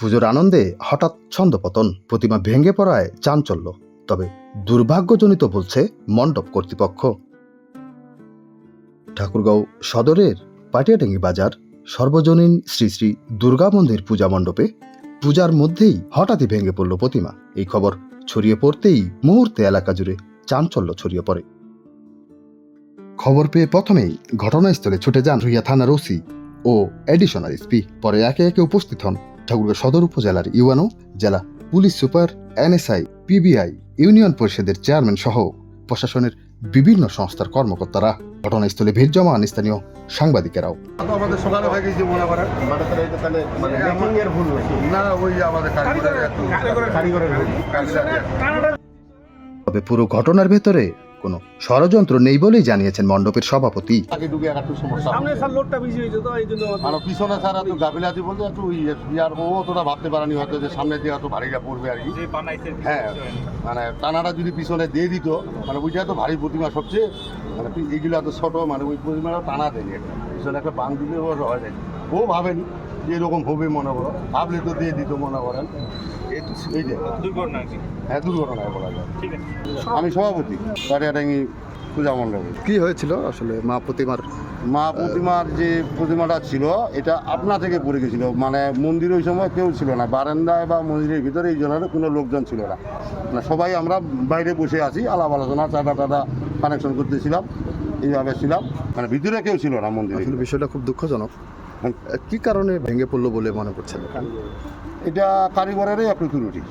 পুজোর আনন্দে হঠাৎ ছন্দপতন, প্রতিমা ভেঙে পড়ায় চাঞ্চল্য। তবে দুর্ভাগ্যজনিত বলছে মণ্ডপ কর্তৃপক্ষ। ঠাকুরগাঁও সদরের পাটিয়াডাঙ্গি বাজার, সর্বজনীন শ্রী শ্রী দুর্গা মন্দির পূজা মণ্ডপে পূজার মধ্যেই হঠাৎই ভেঙে পড়ল প্রতিমা। এই খবর ছড়িয়ে পড়তেই মুহূর্তে এলাকা জুড়ে চাঞ্চল্য ছড়িয়ে পড়ে। খবর পেয়ে প্রথমেই ঘটনাস্থলে ছুটে যান রুইয়া থানার ওসি ও অ্যাডিশনাল এসপি। পরে একে একে উপস্থিত হন ঠাকুরগাঁও সদর উপজেলার ইউএনও জেলা police super NSI PBI union পরিষদের চেয়ারম্যান সহ প্রশাসনের বিভিন্ন সংস্থার কর্মকর্তারা। ঘটনাস্থলে ভিড় জমান স্থানীয় সাংবাদিকেরাও। আমাদের সকালে হয়ে গেছে মনে করেন। না ওই আমাদের তবে পুরো ঘটনার ভেতরে কোনো ষড়যন্ত্র নেই বলেই জানিয়েছেন মণ্ডপের সভাপতি। আগে ডুবে আর একটু সমস্যা সামনে হচ্ছে। স্যার লোডটা বেশি হয়েছে তো এই জন্য মানে পিছনে স্যার একটু গাফিলাতি বলতে একটু ইয়ার ও অতটা ভাবতে পারেনি হয়তো যে সামনে দিয়ে হয়তো ভারীটা পড়বে আর কি। হ্যাঁ মানে টানাটা যদি পিছনে দিয়ে দিত মানে ওইটা তো ভারী প্রতিমা সবচেয়ে মানে এইগুলো এত ছোট মানে ওই প্রতিমাটা টানা দেয়নি একটা পিছনে একটা বাং দিলে ও হয় যায় ও ভাবেনি যে এরকম হবে মনে করো। ভাবলে তো দিয়ে দিত মনে করেন। এই যে। হ্যাঁ দুর্ঘটনায় বলা যায়। আমি সভাপতি কারিয়াডাঙ্গি পূজা মণ্ডপে। কি হয়েছিল আসলে মা প্রতিমার? মা প্রতিমার যে প্রতিমাটা ছিল এটা আপনা থেকে পড়ে গেছিল। মানে মন্দির ওই সময় কেউ ছিল না। বারান্দায় বা মন্দিরের ভিতরে এই জন্য কোনো লোকজন ছিল না। মানে সবাই আমরা বাইরে বসে আছি আলাপ আলোচনা চাঁদা টাদা কানেকশন করতেছিলাম। এইভাবে ছিলাম। মানে ভিতরে কেউ ছিল না মন্দিরে। আসলে বিষয়টা খুব দুঃখজনক। হুম। কি কারণে ভেঙে পড়ল বলে মনে করছেন? এটা কারিগরেরই একটু ত্রুটি।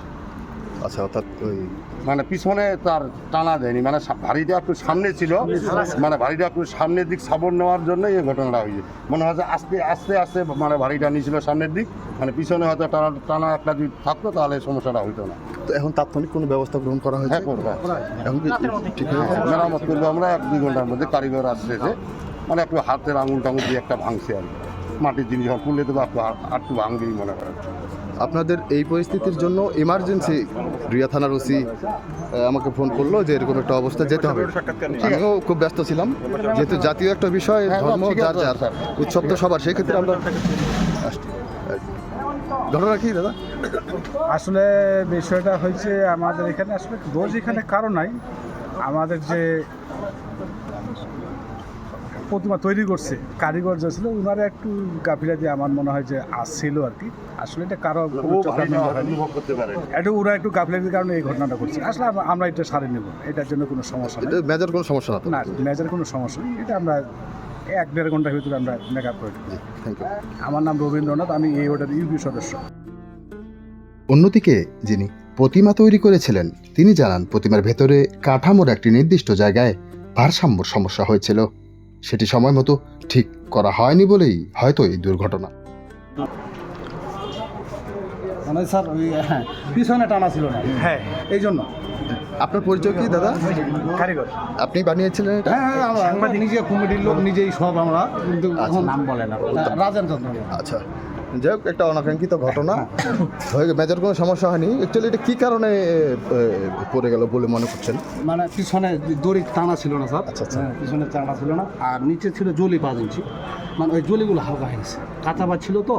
আচ্ছা অর্থাৎ ওই মানে পিছনে তার টানা দেয়নি। মানে ভারীটা একটু সামনে ছিল। মানে ভারীটা একটু সামনের দিক সাবর নেওয়ার জন্য এই ঘটনাটা হয়েছে। মনে হয় আস্তে আস্তে আস্তে মানে ভারীটা নিয়েছিল সামনের দিক। মানে পিছনে হয়তো টানা টানা একটা যদি থাকতো তাহলে সমস্যাটা হইতো না। তো এখন তাৎক্ষণিক কোনো ব্যবস্থা গ্রহণ করা হয়েছে? হ্যাঁ করবে এখন কি ঠিক হয়ে গেছে? মেরামত করব আমরা এক দুই ঘণ্টার মধ্যে কারিগর আসছে যে মানে একটু হাতের আঙুল টাঙুল দিয়ে একটা ভাঙছে আর কি। মাটির জিনিস যখন পুড়লে দেবো একটু আর একটু ভাঙবেই মনে করেন আপনাদের এই পরিস্থিতির জন্য ইমার্জেন্সি রিয়া থানার ওসি আমাকে ফোন করল যে এরকম একটা অবস্থা যেতে হবে। আমিও খুব ব্যস্ত ছিলাম। যেহেতু জাতীয় একটা বিষয় হ্যাঁ, ধর্ম যার যার উৎসব তো সবার সেক্ষেত্রে আমরা। ঘটনা কি দাদা। আসলে বিষয়টা হয়েছে আমাদের এখানে আসলে দোষ এখানে কারণ নাই। আমাদের যে প্রতিমা তৈরি করছে কারিগর যে ছিল ওনারা একটু গাফিলাতি আমার মনে হয় যে আসছিল আর কি। আসলে এটা কারও এটা ওরা একটু গাফিলাতির কারণে এই ঘটনাটা করছে। আসলে আমরা এটা সারে নেব এটার জন্য কোনো সমস্যা এটা নেই মেজর কোনো সমস্যা না না মেজার কোনো সমস্যা নেই। এটা আমরা এক দেড় ঘণ্টার ভিতরে আমরা মেকআপ করে দেবো থ্যাংক ইউ আমার নাম রবীন্দ্রনাথ আমি এই ওটার ইউপি সদস্য। অন্যদিকে যিনি প্রতিমা তৈরি করেছিলেন তিনি জানান প্রতিমার ভেতরে কাঠামোর একটি নির্দিষ্ট জায়গায় ভারসাম্যর সমস্যা হয়েছিল। সেটি সময় মতো ঠিক করা হয়নি বলেই হয়তো এই দুর্ঘটনা। মানে স্যার হ্যাঁ পিছনে টানা ছিল না? হ্যাঁ। এই জন্য? আপনার পরিচয় কি দাদা? কারিগর। আপনি বানিয়েছিলেন এটা? হ্যাঁ হ্যাঁ আমরা নিজে কমিটির লোক নিজেই সব আমরা। কিন্তু আচ্ছা। নাম বলে না। রাজেন চন্দ্র। আচ্ছা। যাই হোক একটা অনাকাঙ্ক্ষিত ঘটনা। হয়ে মেজর কোনো সমস্যা হয়নি। অ্যাকচুয়ালি এটা কী কারণে পড়ে গেল বলে মনে করছেন? মানে পিছনে দড়ি টানা ছিল না স্যার। আচ্ছা, আচ্ছা। হ্যাঁ, পিছনে টানা ছিল না। আর নিচে ছিল জলি পাঁচ ইঞ্চি। মানে ওই জলিগুলো হালকা হয়ে গেছে। কাঁচা বাদ ছিল তো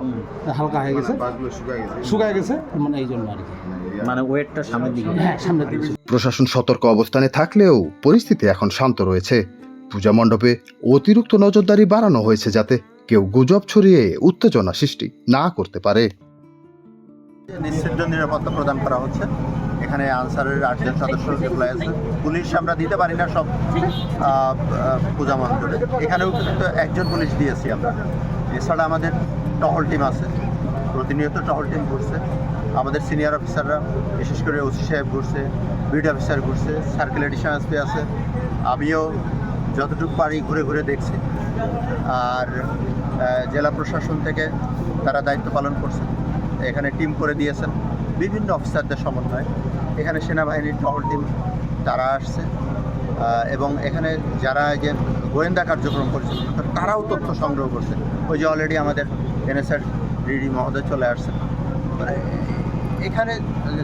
হালকা হয়ে গেছে। শুকায় গেছে। শুকায় গেছে মানে এই জন্য আর কি। মানে ওয়েটটা সামনের দিকে। হ্যাঁ সামনের দিকে। প্রশাসন সতর্ক অবস্থানে থাকলেও পরিস্থিতি এখন শান্ত রয়েছে। পূজা মণ্ডপে অতিরিক্ত নজরদারি বাড়ানো হয়েছে যাতে কেউ গুজব ছড়িয়ে উত্তেজনা সৃষ্টি না করতে পারে। নিশ্চিত নিরাপত্তা প্রদান করা হচ্ছে। এখানে আনসারের আটজন সদস্য আছে। পুলিশ আমরা দিতে পারি না সব পূজা মণ্ডপে। এখানেও কিন্তু একজন পুলিশ দিয়েছি আমরা। এছাড়া আমাদের টহল টিম আছে। প্রতিনিয়ত টহল টিম ঘুরছে। আমাদের সিনিয়র অফিসাররা বিশেষ করে ওসি সাহেব ঘুরছে বিড অফিসার ঘুরছে সার্কেল এডিশন এসপি আছে। আমিও যতটুকু পারি ঘুরে ঘুরে দেখছি। আর জেলা প্রশাসন থেকে তারা দায়িত্ব পালন করছে। এখানে টিম করে দিয়েছেন বিভিন্ন অফিসারদের সমন্বয়ে। এখানে সেনাবাহিনীর টহল টিম তারা আসছে। এবং এখানে যারা যে গোয়েন্দা কার্যক্রম পরিচালনা তারাও তথ্য সংগ্রহ করছে। ওই যে অলরেডি আমাদের এনএসআর ডিডি মহোদয় চলে আসছেন মানে এখানে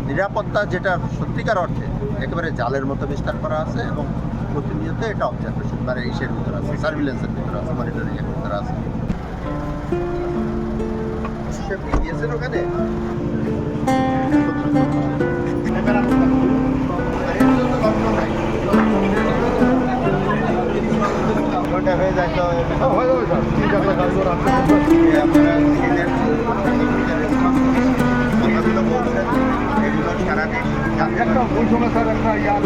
নিরাপত্তা যেটা সত্যিকার অর্থে একেবারে জালের মতো বিস্তার করা আছে এবং প্রতিনিয়ত এটা অবজারভেশন মানে ইসের ভিতরে আছে সার্ভিলেন্সের ভিতরে আছে মনিটরিংয়ের ভিতরে আছে। হয়ে যায় তো হয়ে যায় Kita bungsu masyarakat.